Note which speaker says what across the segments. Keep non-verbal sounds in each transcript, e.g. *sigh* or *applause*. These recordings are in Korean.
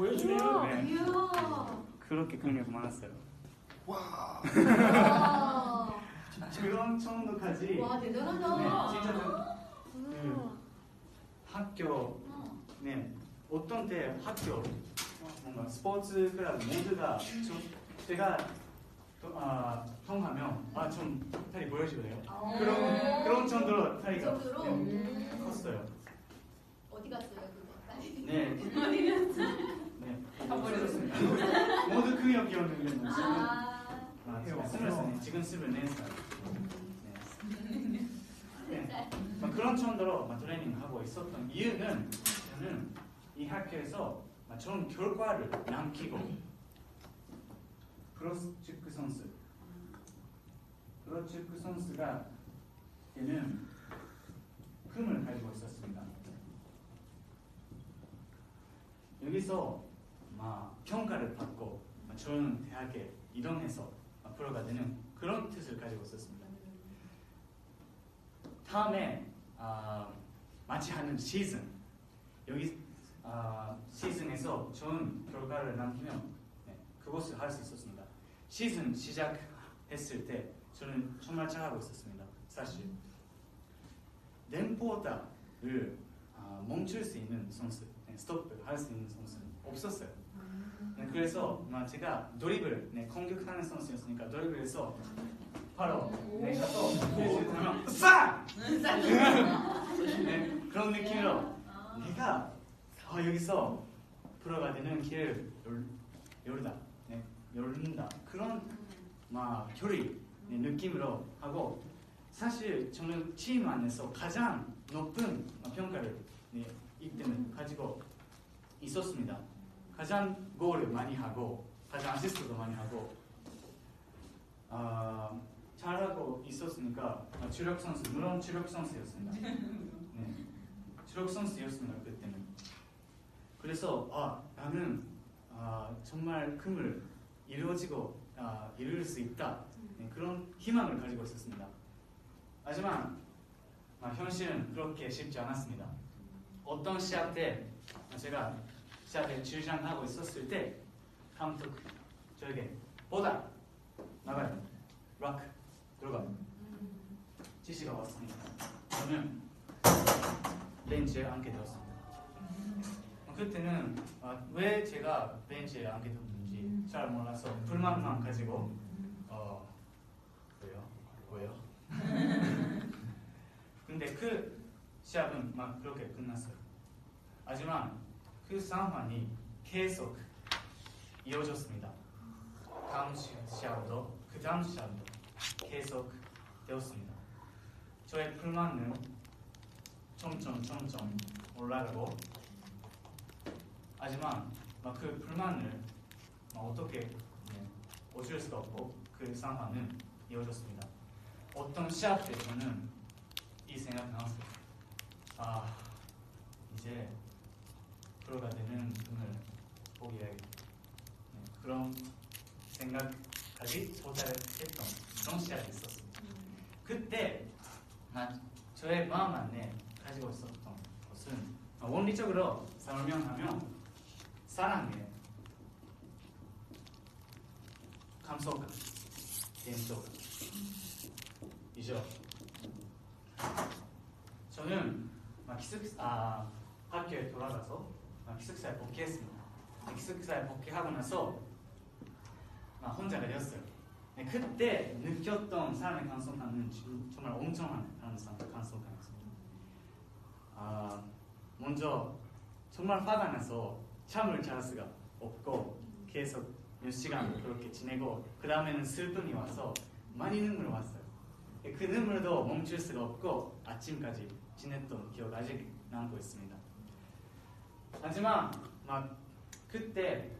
Speaker 1: 보여주네요.
Speaker 2: 네. 그렇게 근력 많았어요.
Speaker 1: 와.
Speaker 3: 와.
Speaker 2: 그런 정도까지
Speaker 3: 와 대단하다.
Speaker 2: 네, 진짜
Speaker 3: 음.
Speaker 2: 학교
Speaker 3: 어.
Speaker 2: 네 어떤 때 학교 뭔가 스포츠 클럽 모두가 좀 제가 또, 아 통하면 아좀 다리 보여주래요.
Speaker 3: 어.
Speaker 2: 그런 그런 정도로
Speaker 3: 그
Speaker 2: 다리가
Speaker 3: 정도로
Speaker 2: 네,
Speaker 3: 음.
Speaker 2: 컸어요.
Speaker 3: 어디 갔어요 그거?
Speaker 2: 네,
Speaker 3: 어디 갔어?
Speaker 2: 네.
Speaker 1: 버려졌습니다.
Speaker 2: 모두 근육이었는데 지금
Speaker 3: 아.
Speaker 2: 아, 지금 스물 살 지금 스물네 살. 네. 네. 막 그런 정도로 막 트레이닝 하고 있었던 이유는 저는 이 학교에서 막 좋은 결과를 남기고 프로축구 선수 프로축구 선수가 되는 꿈을 가지고 있었습니다. 여기서 막 평가를 받고 막 좋은 대학에 이동해서 막 프로가 되는 그런 뜻을 가지고 있었습니다. 다음에 아, 마치하는 시즌 여기 아, 시즌에서 좋은 결과를 남기면 네, 그것을 할 수 있었습니다. 시즌 시작했을 때 저는 정말 잘하고 있었습니다. 사실 램포다를 아, 멈출 수 있는 선수, 네, 스톱을 할 수 있는 선수는 없었어요. 네, 그래서 막 제가 드리블, 네, 공격하는 선수였으니까 드리블에서 바로 네, 가서 그래서 하면 싸! 네, 그런 느낌으로 내가 어, 여기서 프로가 되는 길을 열, 열다, 네, 열린다. 그런 막 교리 네, 느낌으로 하고 사실 저는 팀 안에서 가장 높은 평가를 네, 이때는 가지고 있었습니다. 가장 골을 많이 하고 가장 아시스트도 많이 하고 아, 잘하고 있었으니까 아, 주력 선수 물론 주력 선수였습니다. 네, 주력 선수였습니다 그때는. 그래서 아 나는 아, 정말 꿈을 이루어지고 아, 이룰 수 있다 네, 그런 희망을 가지고 있었습니다. 하지만 아, 현실은 그렇게 쉽지 않았습니다. 어떤 시합 때 제가 시합에 주장하고 있었을 때 감독 저에게 보다 나가요 락 들어가 지시가 왔습니다. 저는 벤치에 앉게 되었습니다. 그때는 아, 왜 제가 벤치에 앉게 되었는지 잘 몰라서 불만만 가지고 어 왜요? 왜요? *laughs* 근데 그 시합은 막 그렇게 끝났어요. 하지만 그 상황이 계속 이어졌습니다. 다음 시- 시합도 그 다음 시합도 계속 되었습니다. 저의 불만은 점점 점점 올라가고 하지만 막그 불만을 막 어떻게 네, 어쩔 수가 없고 그 상황은 이어졌습니다. 어떤 시합 때 저는 이 생각 나왔어요. 아 이제 프로가 되는 꿈을 포기해야겠다. 네, 그런 생각까지 도달했던 그런 시합이 있었습니다. 그때 난 저의 마음 안에 가지고 있었던 것은 원리적으로 설명하면 사랑의 감성감, 개인적으로 이죠. 저는 막 기숙 아 학교에 돌아가서 막 기숙사에 복귀했습니다. 네, 기숙사에 복귀하고 나서 막 혼자가 되었어요. 네, 그때 느꼈던 사람의 지금 정말 엄청난 감성 감성감이었습니다. 아 먼저 정말 화가 나서 잠을 잘 수가 없고 계속 몇 시간 그렇게 지내고 그 다음에는 슬픔이 와서 많이 눈물 왔어요. 그 눈물도 멈출 수가 없고 아침까지 지냈던 기억 아직 남고 있습니다. 하지만 막 그때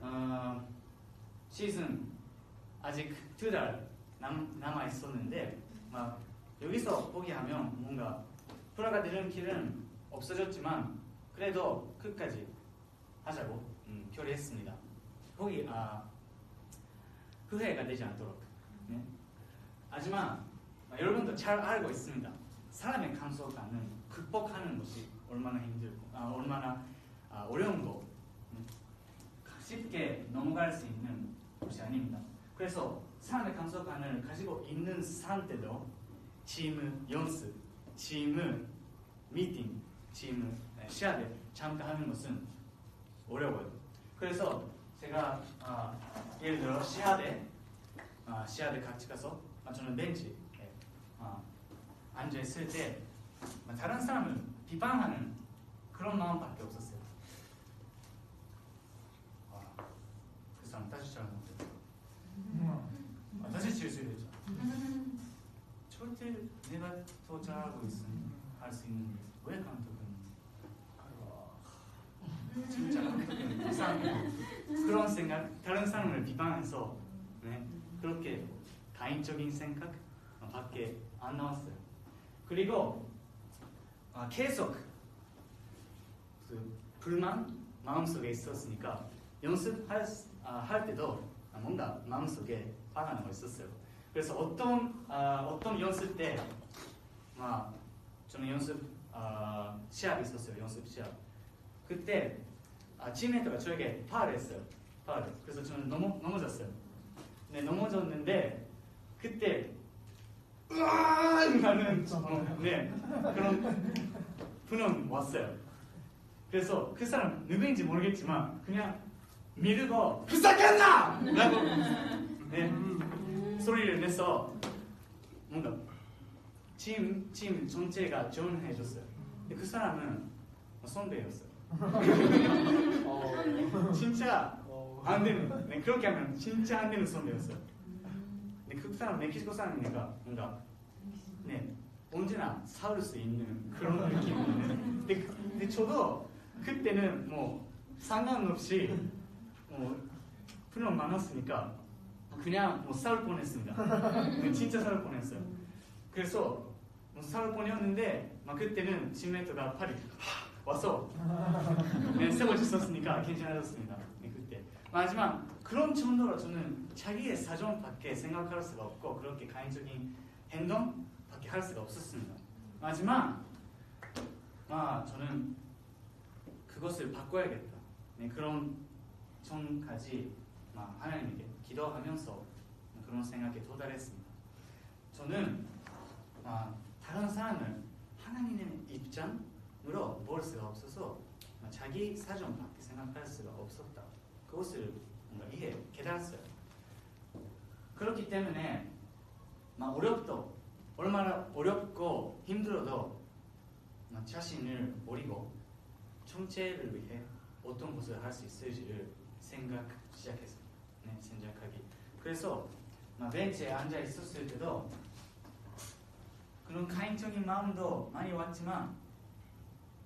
Speaker 2: 어, 시즌 아직 두 달 남아 있었는데 막 여기서 포기하면 뭔가 프로가 되는 길은 없어졌지만 그래도 끝까지 하자고 음, 결의했습니다. 포기 아 후회가 되지 않도록. 네. 하지만 아, 여러분도 잘 알고 있습니다. 사람의 감성감은 극복하는 것이 얼마나 힘들고 아, 얼마나 아, 어려운 거 쉽게 넘어갈 수 있는 것이 아닙니다. 그래서 사람의 감성관을 가지고 있는 상태도 팀 연습, 팀 미팅, 팀 시합에 참가하는 것은 어려워요. 그래서 제가 아, 예를 들어 시합에 아, 시합에 같이 가서 아, 저는 벤치에 아, 앉아 있을 때 아, 다른 사람을 비방하는 그런 마음밖에 없었어요. 아, 그 사람 다시 잘 못해. 아, 다시 칠수 있죠. 절대 내가 더 잘하고 있으면 할수 있는데 왜 감독은 진짜 감독은 이상해 그런 생각 다른 사람을 비방해서 네, 그렇게 가인적인 생각 밖에 안 나왔어요. 그리고 아, 계속 그 불만 마음속에 있었으니까 연습할 수- 아, 할 때도 아, 뭔가 마음속에 화가 나고 있었어요. 그래서 어떤 아, 어떤 연습 때 아, 저는 연습 아, 시합이 있었어요. 연습 시합. 그때 아, 지메이트가 저에게 파를 했어요. 파를. 그래서 저는 넘어 넘어졌어요. 네 넘어졌는데 그때 으아 어, 네 그런 분은 왔어요. 그래서 그 사람 누구인지 모르겠지만 그냥 미르고 부사겼나! 라고 네 소리를 내서 뭔가 팀, 팀 전체가 지원해줬어요. 근데 그 사람은 선배였어요. 진짜 안 되는, 네, 그렇게 하면 진짜 안 되는 선배였어요. 근데 그 사람 멕시코 사람이니까 뭔가 네 언제나 싸울 수 있는 그런 느낌이에요. 근데, 그- 근데 저도 그때는 뭐 상관없이 뭐 분명 많았으니까 그냥 뭐 싸울 뻔했습니다. 네, 진짜 싸울 뻔했어요. 그래서 뭐 싸울 뻔했는데 막 그때는 팀메이트가 팔이 와서 네, 세워졌었으니까 괜찮아졌습니다. 네, 그때. 하지만 그런 정도로 저는 자기의 사정밖에 생각할 수가 없고 그렇게 가인적인 행동밖에 할 수가 없었습니다. 하지만 아 저는 그것을 바꿔야겠다. 네, 그런 전까지 막 하나님에게 기도하면서 그런 생각에 도달했습니다. 저는 아, 다른 사람을 하나님의 입장으로 볼 수가 없어서 아, 자기 사정밖에 생각할 수가 없었다. 그것을 이해 깨달았어요. 그렇기 때문에 막 어렵도 얼마나 어렵고 힘들어도 막 자신을 버리고 총체를 위해 어떤 것을 할 수 있을지를 생각 시작했어요. 네, 생각하기. 그래서 막 벤치에 앉아 있었을 때도 그런 가인적인 마음도 많이 왔지만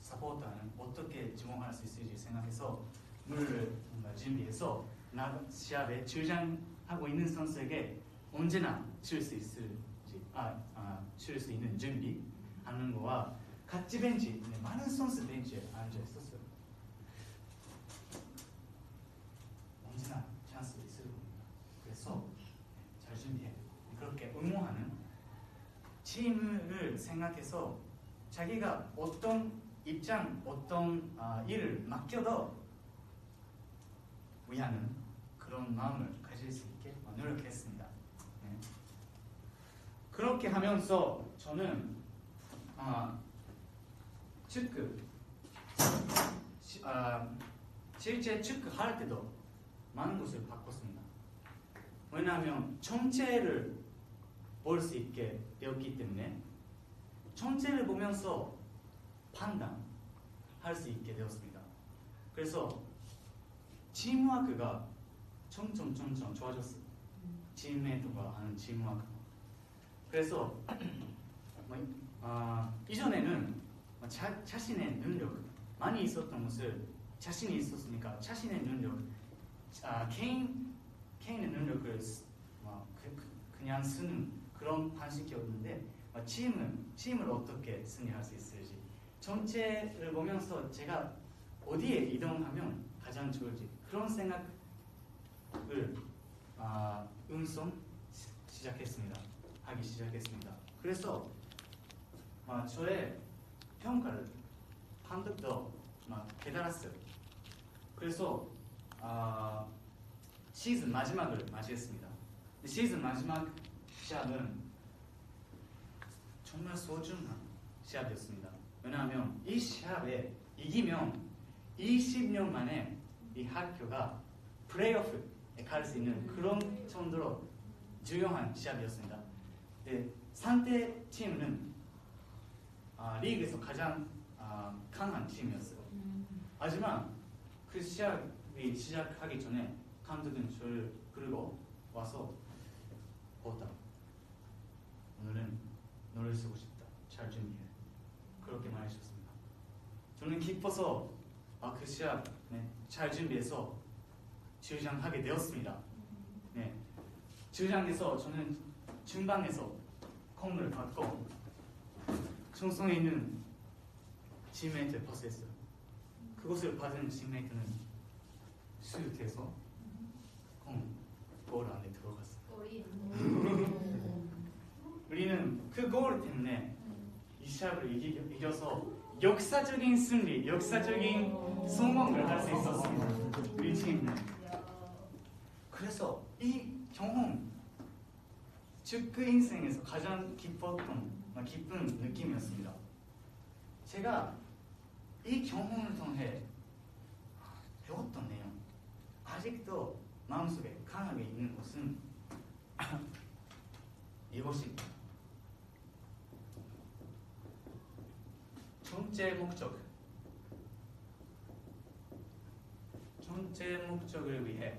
Speaker 2: 사포터는 어떻게 지원할 수 있을지 생각해서 물을 준비해서 나 시합에 출장하고 있는 선수에게 언제나 칠 수 있을지 아, 아, 칠수 있는 준비 하는 거와 같이 벤치 네, 많은 선수 벤치에 앉아 있었어요. 언제나 찬스 있을 겁니다. 그래서 잘 준비해 그렇게 응원하는 팀을 생각해서 자기가 어떤 입장, 어떤 아, 일을 맡겨도 위하는 그런 마음을 가질 수 있게 노력했습니다. 네. 그렇게 하면서 저는 아, 축구 시- 아, 실제 축구 할 때도 많은 것을 바꿨습니다. 왜냐하면 전체를 볼 수 있게 되었기 때문에 전체를 보면서 판단할 수 있게 되었습니다. 그래서 팀워크가 점점 점점 좋아졌어요. 팀메이트가 하는 팀워크. 그래서 *clears throat* 뭐, 아, 이전에는 뭐 자, 자신의 능력 많이 있었던 것을 자신이 있었으니까 자신의 능력, 아, 개인 개인의 능력을 쓰- 뭐, 그, 그, 그냥 쓰는 그런 방식이었는데 어, 팀은 팀을 어떻게 승리할 수 있을지 전체를 보면서 제가 어디에 이동하면 가장 좋을지 그런 생각 을 아, 시- 시작했습니다. 하기 시작했습니다. 그래서 아, 저의 평가를 판독도 막 깨달았어요. 그래서 아, 시즌 마지막을 맞이했습니다. 시즌 마지막 시합은 정말 소중한 시합이었습니다. 왜냐하면 이 시합에 이기면 20년 만에 이 학교가 플레이오프 에갈수 있는 그런 정도로 중요한 시합이었습니다. 네, 상대 팀은 아, 리그에서 가장 아, 강한 팀이었어요. 하지만 그 시합이 시작하기 전에 감독은 저를 부르고 와서 보다 오늘은 노래 쓰고 싶다. 잘 준비해. 그렇게 말해주셨습니다. 저는 기뻐서 아, 그 시합 네, 잘 준비해서 주장하게 되었습니다. 네, 주장에서 저는 중방에서 콩을 받고 청송에 있는 지메이트 버스했어요. 그것을 받은 지메이트는 수ют해서 콩볼 안에 들어갔어요.
Speaker 3: 우리
Speaker 2: 우리는 그골 때문에 이 시합을 이기, 이겨서 역사적인 승리, 역사적인 성공을 할 수 있었습니다. 우리 팀은. 그래서 이 경험, 축구 인생에서 가장 기뻤던, 아, 기쁜 느낌이었습니다. 제가 이 경험을 통해 배웠던 내용, 아직도 마음속에 강하게 있는 것은 *laughs* 이것입니다. 존재 목적. 존재 목적을 위해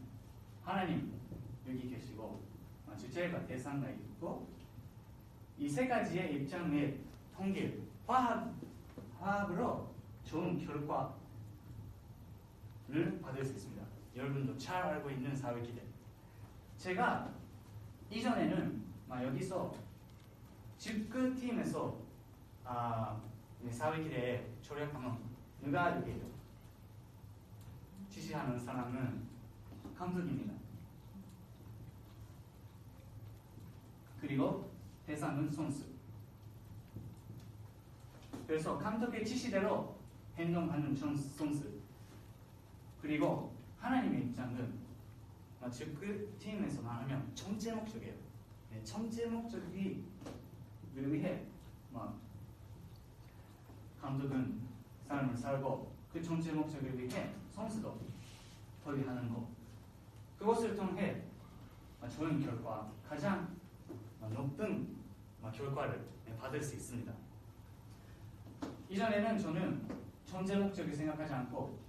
Speaker 2: 하나님 여기 계시고 아, 주체가 대상가 있고 이 세 가지의 입장의 통계 화합, 화합으로 좋은 결과를 받을 수 있습니다. 여러분도 잘 알고 있는 사회 기대. 제가 이전에는 막 여기서 직구 팀에서 아, 네, 사회 기대에 조력하면 누가 여기요? 지시하는 사람은 감독입니다. 그리고 대상은 선수. 그래서 감독의 지시대로 행동하는 전- 선수. 그리고 하나님의 입장은 즉 그 팀에서 말하면 전체 목적이에요. 네, 전체 목적이 위해 막 감독은 사람을 살고 그 전체 목적을 위해 선수도 더위하는 것 그것을 통해 좋은 결과 가장 높은 결과를 받을 수 있습니다. 이전에는 저는 전체 목적을 생각하지 않고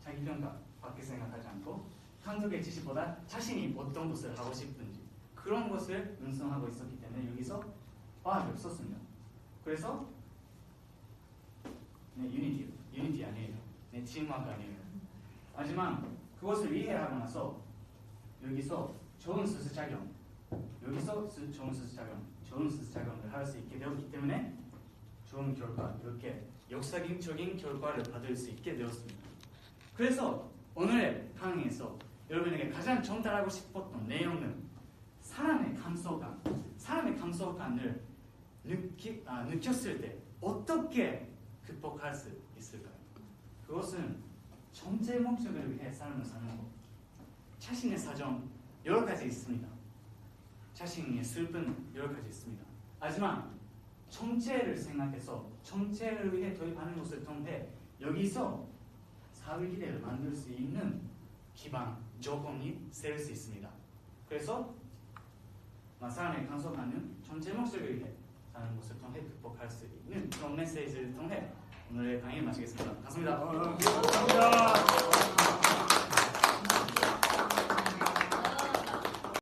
Speaker 2: 자기 평가 밖에 생각하지 않고 감독의 지시보다 자신이 어떤 것을 하고 싶은지 그런 것을 운송하고 있었기 때문에 여기서 화합이 없었습니다. 그래서 네, 유니티, 유니티 아니에요. 네, 팀워크 아니에요. 하지만 그것을 이해하고 나서 여기서 좋은 수수작용, 여기서 수, 좋은 수수작용, 좋은 수수작용을 할 수 있게 되었기 때문에 좋은 결과, 이렇게 역사적인 결과를 받을 수 있게 되었습니다. 그래서 오늘의 강의에서 여러분에게 가장 전달하고 싶었던 내용은 사람의 감성감, 사람의 감성감을 느끼, 아, 느꼈을 때 어떻게 극복할 수 있을까요? 그것은 전체 목적을 위해 삶을 사는 것. 자신의 사정 여러 가지 있습니다. 자신의 슬픈 여러 가지 있습니다. 하지만 전체를 생각해서 전체를 위해 도입하는 것을 통해 여기서 사회 기대를 만들 수 있는 기반 조건이 셀수 있습니다. 그래서 사람의 간섭하는 전체 목적을 위해 사는 것을 통해 극복할 수 있는 그런 메시지를 통해 오늘의 강의를 마치겠습니다. 감사합니다.
Speaker 1: 감사합니다.